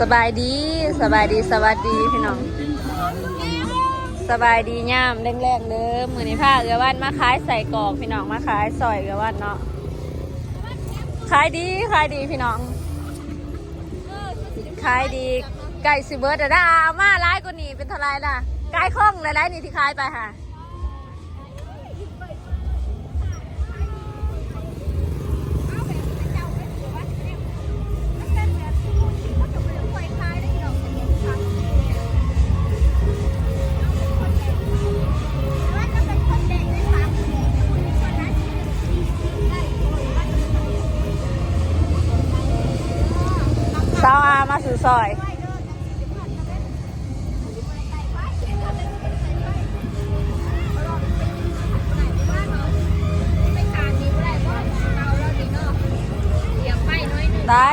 สบายดีสบายดีสวัสดีพี่น้อง สบายดีย่ามแรงๆเด้อมือนี้ผ้าเอือวันมาขายใส่กรอกพี่น้องมาขายซอยเอือวันเนาะขายดีขายดีพี่น้องขายดีไก่สิเบิร์ดอะนะเอามาร้ายกว่านี้เป็นเท่าไรล่ะไก่ข้องเลยได้นี่ที่ขายไปค่ะ ซอย ได้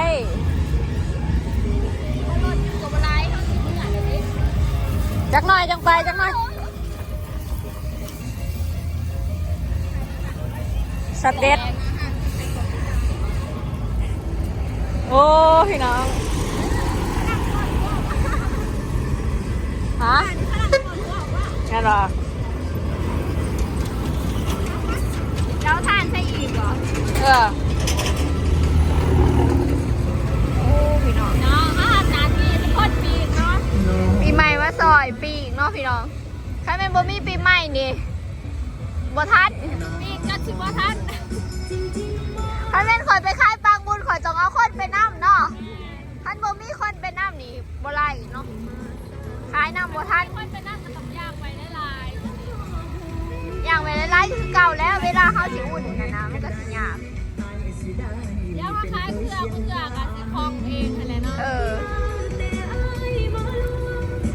จักหน่อยจังไปจักหน่อยสเต็ดโอ้พี่น้อง ฮะงั้นเหรอ เจ้าทานใช่อีกเหร อเออโอ้พี่น้องเนาะอาหารนาทีเป็นคนปีกเนาะปีใหม่มาซอยปีอีกเนาะพี่น้องใครเป็นบ่มีปีใหม่นี่บ่ทันปีกก็ชิว่าท่านใครเป็นคนไปค่ายปางบุญขอยจงเอาคนไปน้ำเนาะท่านบ่มีคนไปน้ำนี่บ่ไรเนาะขายน้ำบ่ทันคนไปนั่งกับตำยางไปได้ลายอย่างเวลาไล่คือเก่าแล้ว เวลาเขาสิอุ่นนะนะมันก็สิยาก เดี๋ยวมาขายเครื่องเครื่องกันสิคลองเองอะไรเนาะเออ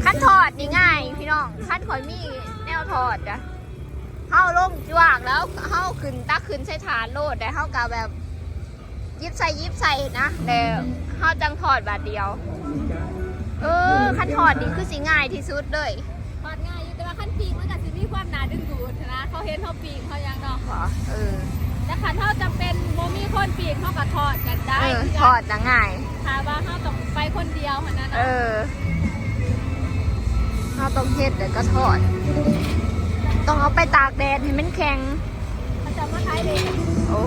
ขั้นถอดนี่ง่ายพี่น้องขั้นข่อยมีแนวถอดจ้ะเฮาลงจวกแล้วเฮาขึ้นตักขึ้นใช้ฐานโลดแต่เฮากะแบบยิบใส่ยิบใส่นะแต่เฮาจังถอดบาทเดียว เออขั้นถอดนี่คือสิง่ายที่สุดเลยปอดง่ายอยู่แต่ว่าขั้นปีกมันก็สิมีความหนาดึงดูดนะเขาเห็นเขาปีกเขายังเนาะขอเออ แต่ขันเขาจำเป็นโมมีคนปีกเขาก็ถอดกันได้เออถอดจะง่ายถามว่าเขาต้องไปคนเดียวเหมือนนั้นเอนะอเราต้องเฮ็ดเดี๋ยวก็ทอด ต้องเอาไปตากแดดให้มันแข็ง เขาจะมาขายเองโอ้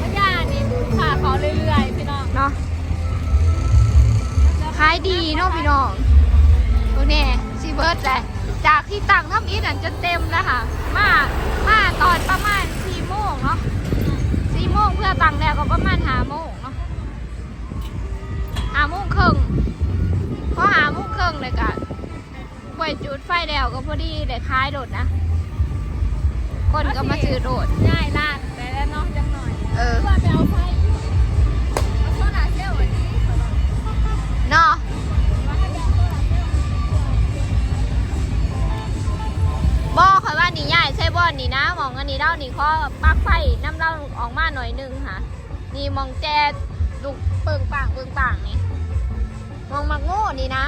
มันย่านี่ขาเขาเรื่อยๆพี่น้องเนาะขายดีเนาะพี่น้องตัวนี้ซีเบิร์ดแหละ จากที่ตั้งทำอีดันจะเต็มแล้วค่ะ มามาตอนประมาณสี่โมงเนาะสี่โมงเพื่อตั้งแล้วก็ประมาณห้าโมงเนาะห้าโมงครึ่งพอห้าโมงครึ่งเลยกันปล่อยจุดไฟแล้วก็พอดีได้ขายโดดนะ คนก็มาซื้อโดดง่ายลาดไปแล้วเนาะจังหน่อย เออเพื่อไปเอาไฟเอาโซดาเซลล์อันนี้เนาะ บอคอยว่านี่ใหญ่ใช่บอนี่นะมองอันนี้เล่านี่ข้อปลั๊กไฟน้ำเล่าออกมาหน่อยหนึงค่ะ นี่มองแจลูกเปิงป่างเปิงป่างนี่มองมักโง่นี่นะ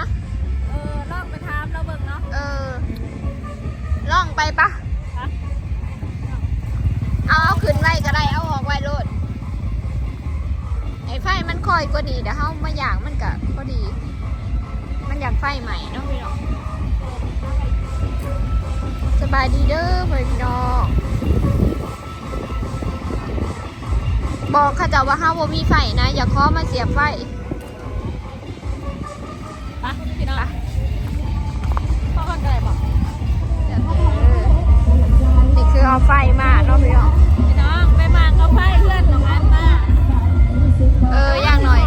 เออลองไปทามเราเบิ่งเนาะเออล่องไปปะฮะเอาเอาขึ้นไว้ก็ได้เอาออกไว้โลดไอ้ไฟมันคอยกว่านี้เดี๋ยวเขามาอย่างมันก็พอดี มันอยากไฟใหม่เนาะพี่น้อง สบายดีเด้อเพื่อนพี่น้องบอกเขาเจะว่าห้าว่มีไฟนะ อย่าเคาะมาเสียบไฟไปพี่น้องพ่อคนอะไรบอกเออนี่คือเอาไฟมาเนาะพี่น้องพี่น้องไปมางเอาไฟเพื่อนของอันมาเอออย่างหน่อย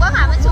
ก็หามันชุ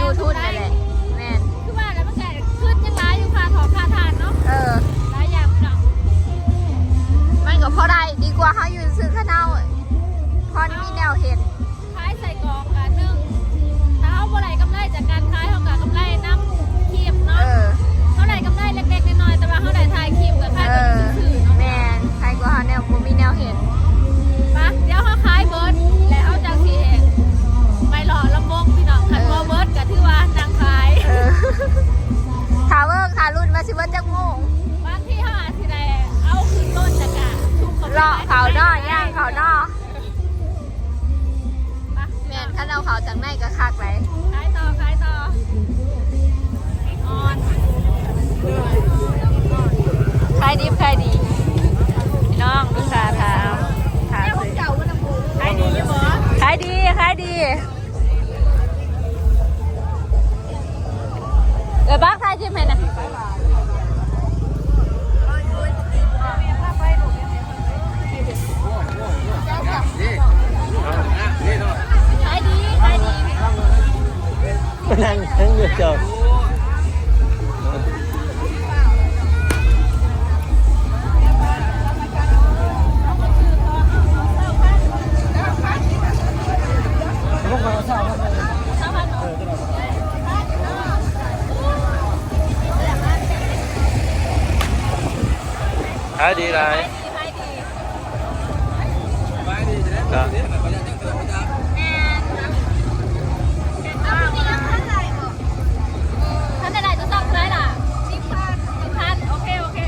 ยูทูบนั่นแหละแมนคือว่าแล้วมันแก่ขึ้นยังร้ายอยู่ค่ะขอค่าทานเนาะเออร้ายอย่างพี่น้องมันก็พอได้ดีกว่าเขาอยู่ซื้อข้าวเน่าพอมีแนวเห็นขายใส่กล่องกันหนึ่งถ้าเขาบ่ได้กำไรจากการขายเขากับกำไรน้ำคีบเอเนาะอเขาได้กำไรเล็กๆน้อยๆแต่ว่าเขาได้ทายคีบกับค่าเอตัวอซื่อๆเนาะแมนใครกว่าเขาแนวบ่มีแนวเห็นปะเดี๋ยวเขาขายเบิร์ดและ ถาเวิร์กถารุ่นมาสิเวิร์จักโมงบางที่เขาอาจสิได้เอาขึ้นต้นจากกะทุกคนเลาะเขานอย่างเขานอปะแมนถ้าเอาเขาจากในก็คักเลยขายต่อขาย ขายดีไรขายดีขายดีครับท่านใดๆจะสั่งได้ล่ะสิบพันสิบพันโอเคโอเค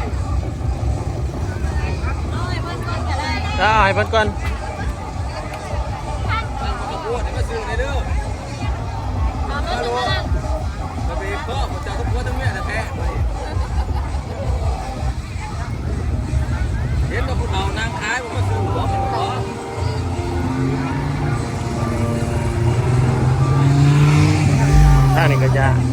เอาไอ้เพิ่นก่อนก็ได้ถ้าให้เพิ่นก่อน ถ้านี่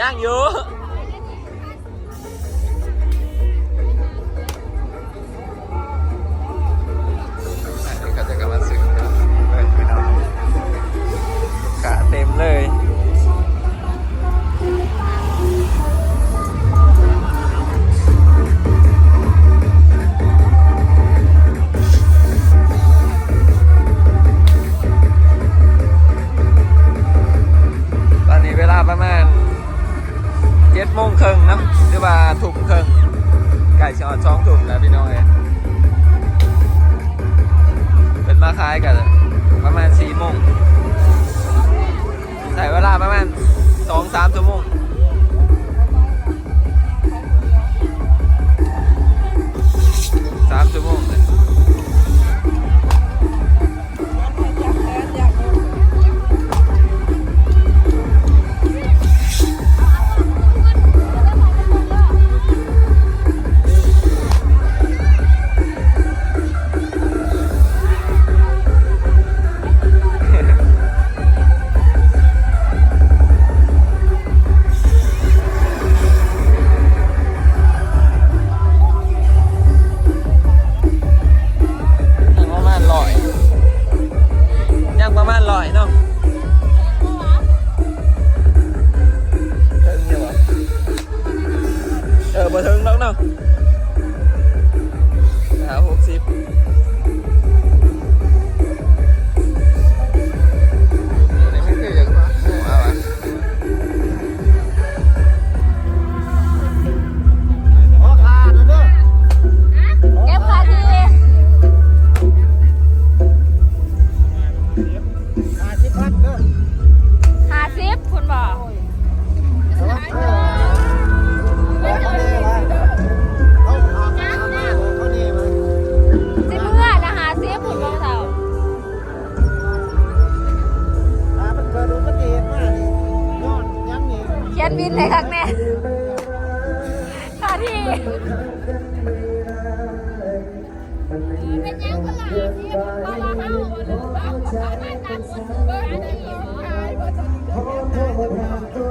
ย่างอยู่เต็มเลย โมงครึ่งนะหรือว่าทุ่มครึ่งไก่ชอดสองถุ่มแล้พี่น้องเองเป็นมาคล้ายกันประมาณสี่โมงใส่เวลาประมาณสองสามชั่วโมง เออบ่ถึงแล้วเนาะหาหกสิบ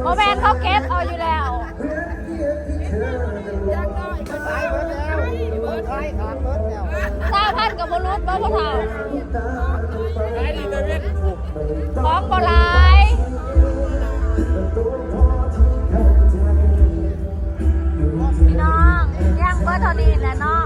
โอแมนเขาเคสเอาอยู่แล้วซาพันกับบรุษบ่พวกเราของบลาย เท่านี้แหละเนาะ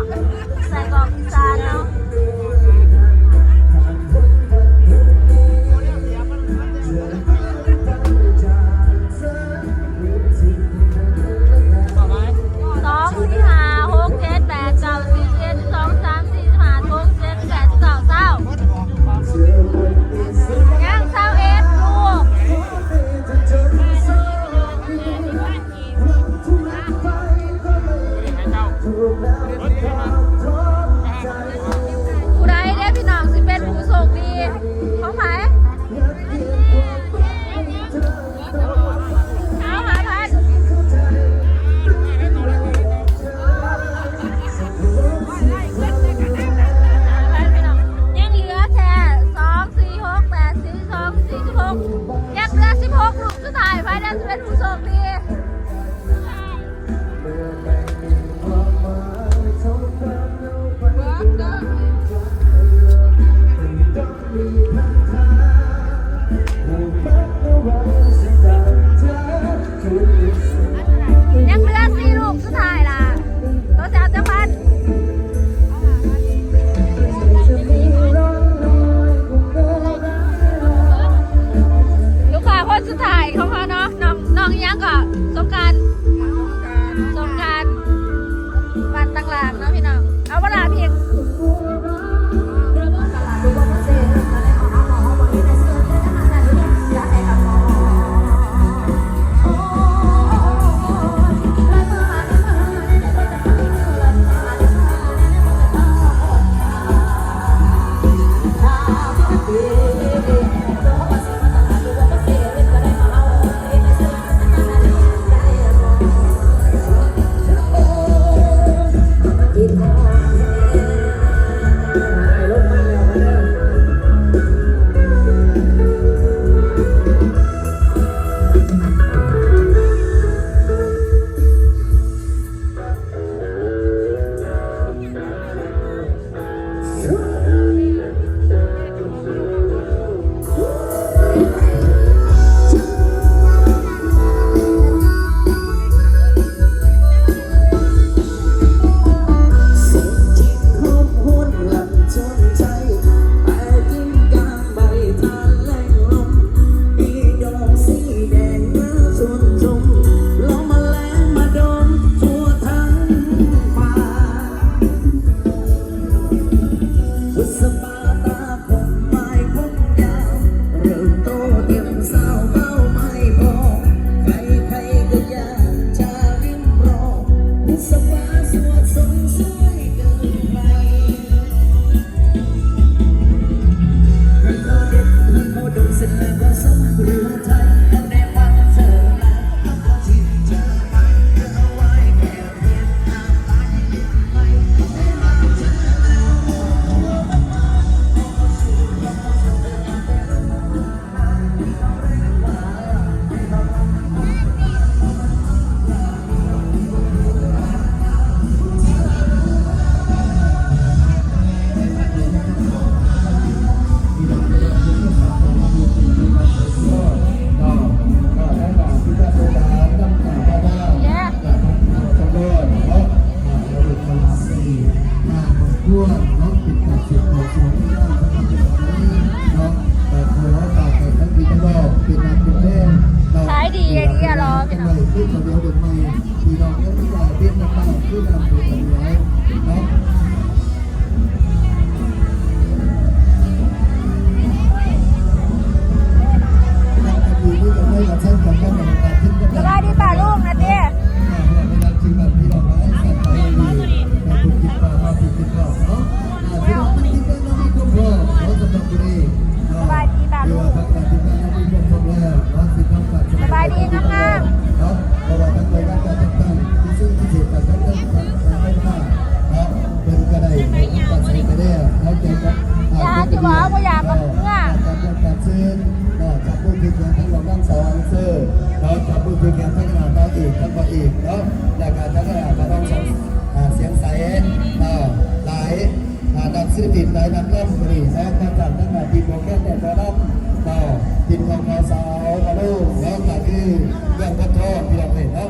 เรื่องกระทบที่เราเห็นเนาะ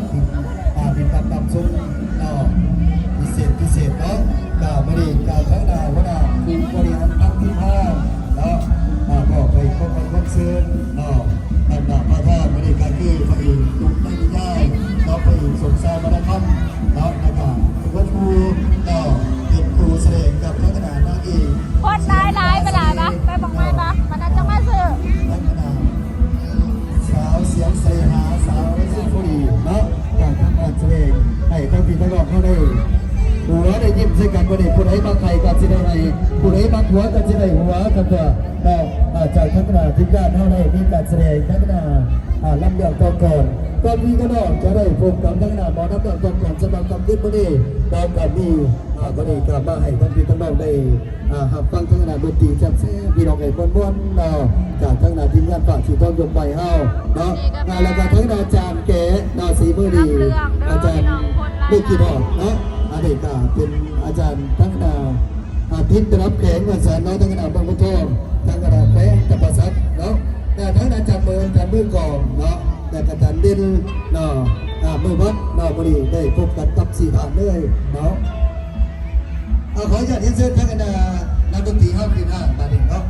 อ่าผิดตับตับซุ้มเนาะพิเศษพิเศษเนาะกาวบริการทั้งดาวว่าดาวผู้บริหารทั้งที่ห้าเนาะมาบอกไปพบกันพบซื้อ วได้ยิ้มใส่กันบ่ได้ผู้ใดบางใครก็สิได้ให้ผู้ใดบางหัวก็สิได้หัวกันเถอะแต่อาจากทักษะที่ญาติเฮาได้มีการแสดงทักษะอ่าลำเลียงก่อนก่อนก่อนที่ก็นองจะได้พบกับทักษะหมอน้ำเลียงก่อนก่อนสำหรับความคิดบ่นี้ตอนกับนี้อ่าบ่ได้กลับมาให้ท่านพี่ทั้งน้องได้อ่ารับฟังทักษะดนตรีแซ่บๆพี่น้องให้ม่วนๆเนาะจากทักษะทีมงานฝากที่ต้องยกไปเฮาเนาะอ่าแล้วก็ทักษะอาจารย์แก่นาสีมือดีอาจารย์ลูกกีบอร์ดเนาะอาเดกาเป็น อาจารย์ทั้งนาอาทิตย์รับแขกวันสารน้อยทั้งนาบางพุทโธทั้งนาแป้งตะประสัดเนาะแต่ทั้งนาจำเมืองจำมือกองเนาะแต่กระจันดินเนาะอ่ามือวัดเนาะบริได้พบกันตับสี่ฐานเลยเนาะเอาขออนุญาตเรียนเชิญทั้งนานักดนตรีห้าคืนห้ามาเด็กเนาะ